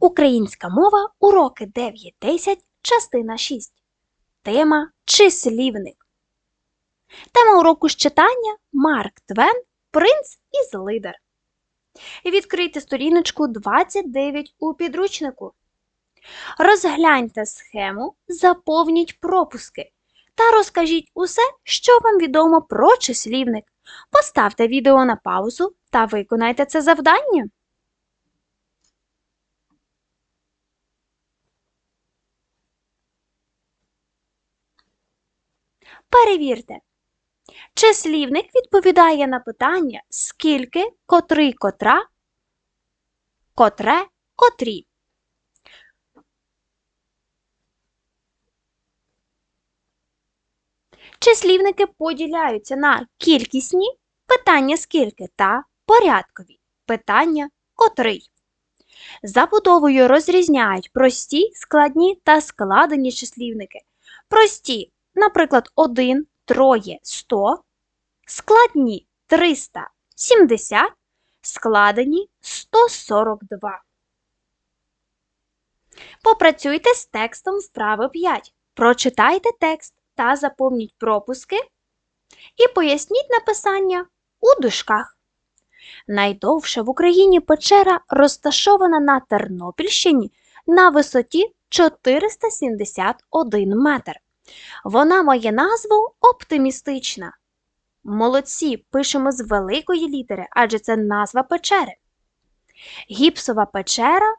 Українська мова, уроки 9-10, частина 6. Тема числівник. Тема уроку з читання Марк Твен, Принц із Лидер. Відкрийте сторіночку 29 у підручнику. Розгляньте схему, заповніть пропуски та розкажіть усе, що вам відомо про числівник. Поставте відео на паузу та виконайте це завдання. Перевірте. Числівник відповідає на питання скільки, котрий, котра, котре, котрі. Числівники поділяються на кількісні питання скільки та порядкові питання котрий. Забудовою розрізняють прості, складні та складені числівники. Прості, наприклад, 1, троє, 100, складні 370, складені 142. Попрацюйте з текстом вправи 5. Прочитайте текст та заповніть пропуски і поясніть написання у дужках. Найдовша в Україні печера розташована на Тернопільщині на висоті 471 метр. Вона має назву оптимістична. Молодці пишемо з великої літери, адже це назва печери. Гіпсова печера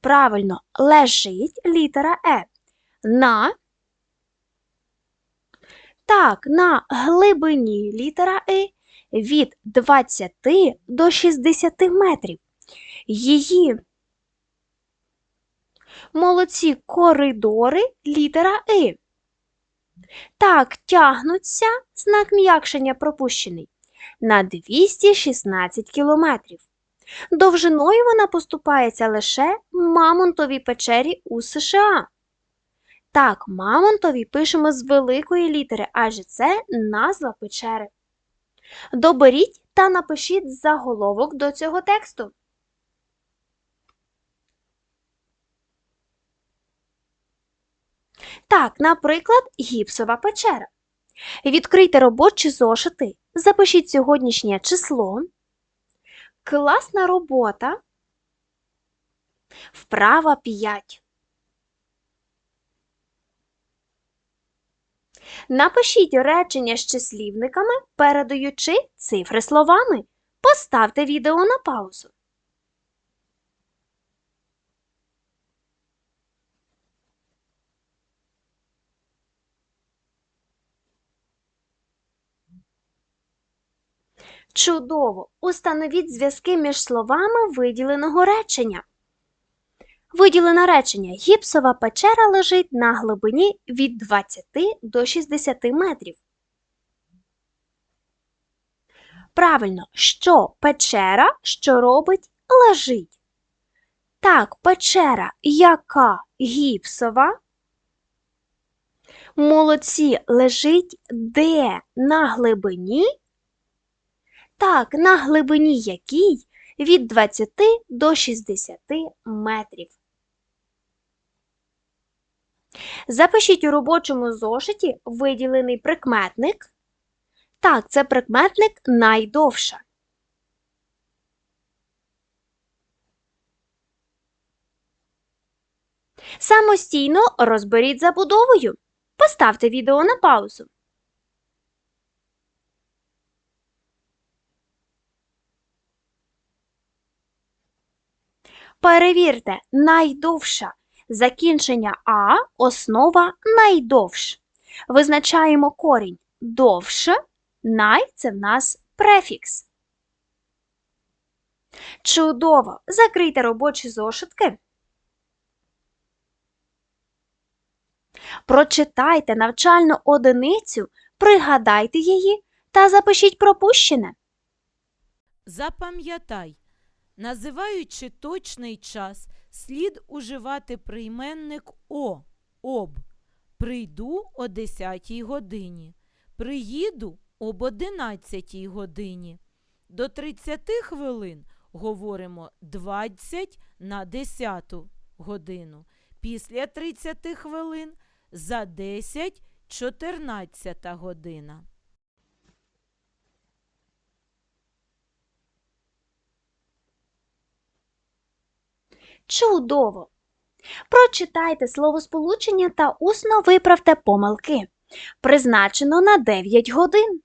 правильно лежить літера Е. На так, на глибині літера І від 20 до 60 метрів. Її молодці коридори літера І. Так, тягнуться знак м'якшення пропущений на 216 кілометрів. Довжиною вона поступається лише Мамонтовій печері у США. Так, Мамонтові пишемо з великої літери, адже це назва печери. Доберіть та напишіть заголовок до цього тексту. Так, наприклад, гіпсова печера. Відкрийте робочі зошити, запишіть сьогоднішнє число. Класна робота. Вправа 5. Напишіть речення з числівниками, передаючи цифри словами. Поставте відео на паузу. Чудово! Установіть зв'язки між словами виділеного речення. Виділене речення гіпсова печера лежить на глибині від 20 до 60 метрів. Правильно, що печера, що робить, лежить. Так, печера, яка гіпсова. Молодці лежить де на глибині. Так, на глибині якій від 20 до 60 метрів. Запишіть у робочому зошиті виділений прикметник. Так, це прикметник найдовша. Самостійно розберіть забудовою. Поставте відео на паузу. Перевірте найдовша. Закінчення А основа найдовш. Визначаємо корінь довше, най це в нас префікс. Чудово! Закрийте робочі зошитки. Прочитайте навчальну одиницю, пригадайте її та запишіть пропущене. Запам'ятай, називаючи точний час, слід уживати прийменник О, об. Прийду о 10 годині. Приїду об 11 годині. До 30 хвилин говоримо 20 на 10 годину. Після 30 хвилин за 10 14 година. Чудово! Прочитайте словосполучення та усно виправте помилки. Призначено на 9 годин.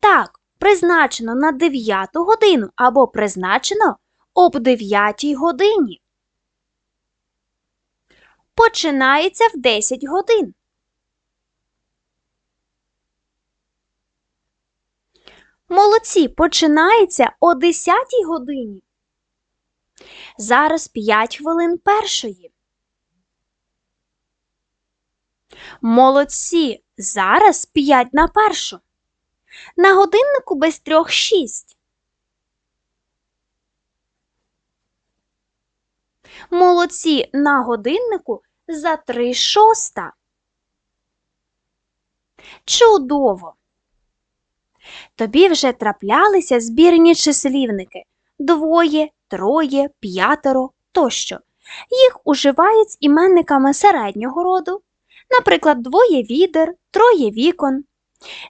Так, призначено на 9 годину або призначено об 9 годині. Починається в 10 годин. Молодці, починається о 10 годині. Зараз 5 хвилин першої. Молодці, зараз 5 на першу. На годиннику без трьох 6. Молодці, на годиннику за 3 шоста. Чудово! Тобі вже траплялися збірні числівники двоє, троє, п'ятеро тощо. Їх уживають з іменниками середнього роду, наприклад, двоє відер, троє вікон,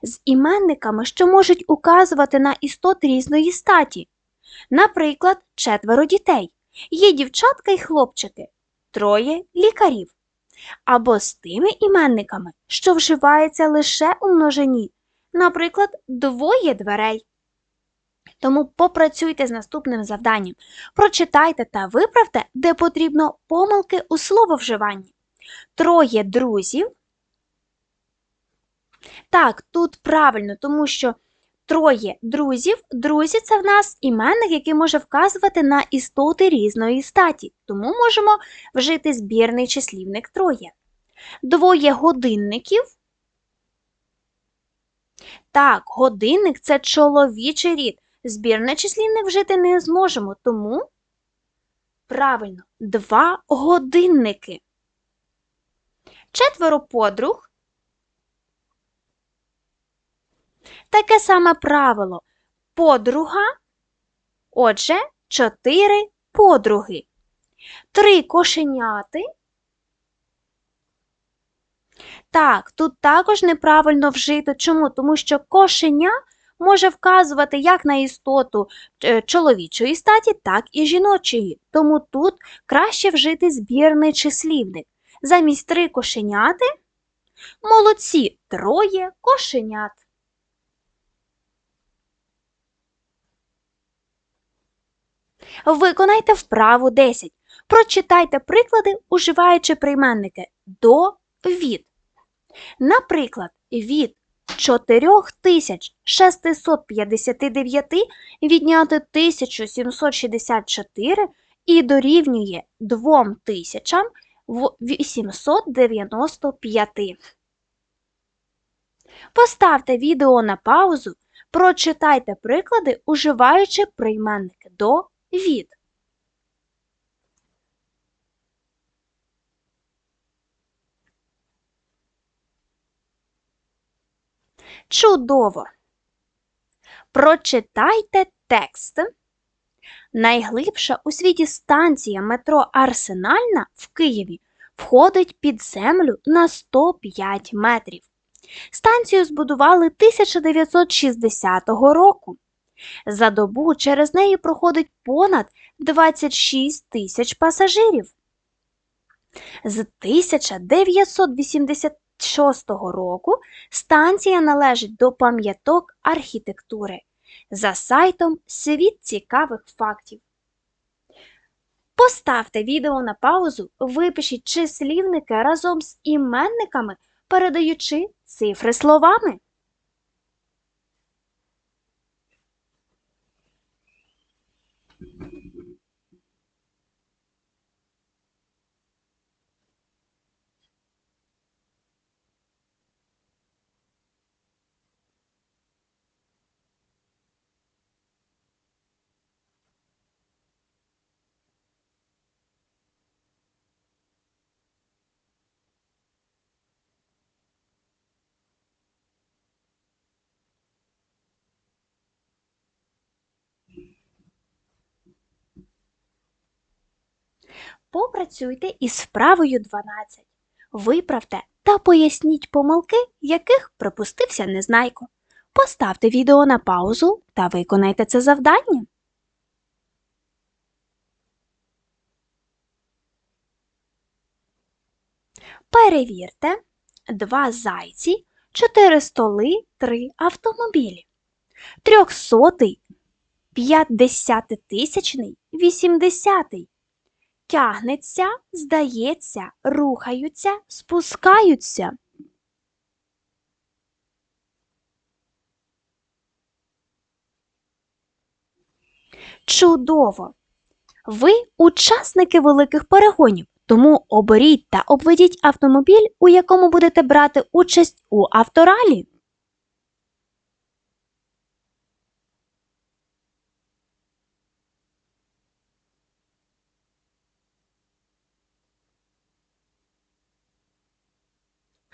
з іменниками, що можуть указувати на істот різної статі. Наприклад, четверо дітей, є дівчатка й хлопчики, троє лікарів, або з тими іменниками, що вживаються лише у множині наприклад, двоє дверей. Тому попрацюйте з наступним завданням. Прочитайте та виправте, де потрібно помилки у слововживанні. Троє друзів. Так, тут правильно, тому що троє друзів. Друзі це в нас іменник, який може вказувати на істоти різної статі. Тому можемо вжити збірний числівник троє. Двоє годинників. Так, годинник це чоловічий рід. Збірне числівник вжити не зможемо, тому правильно, два годинники. Четверо подруг. Таке саме правило. Подруга. Отже, чотири подруги. Три кошеняти. Так, тут також неправильно вжито. Чому? Тому що кошеня може вказувати як на істоту е, чоловічої статі, так і жіночої. Тому тут краще вжити збірний числівник. Замість три кошеняти молодці троє кошенят. Виконайте вправу 10. Прочитайте приклади, уживаючи прийменники до від. Наприклад, від 4659 відняти 1764 і дорівнює 2895. Поставте відео на паузу, прочитайте приклади, уживаючи прийменники до від. Чудово! Прочитайте текст. Найглибша у світі станція метро Арсенальна в Києві входить під землю на 105 метрів. Станцію збудували 1960 року. За добу через неї проходить понад 26 тисяч пасажирів. З 1986 року станція належить до пам'яток архітектури за сайтом Світ цікавих фактів. Поставте відео на паузу, випишіть числівники разом з іменниками, передаючи цифри словами. Попрацюйте із вправою 12. Виправте та поясніть помилки, яких припустився Незнайко. Поставте відео на паузу та виконайте це завдання. Перевірте. Два зайці, чотири столи, три автомобілі. Трьохсотий, п'ятдесятитисячний, вісімдесятий. Тягнеться, здається, рухаються, спускаються. Чудово! Ви учасники великих перегонів, тому оберіть та обведіть автомобіль, у якому будете брати участь у авторалі.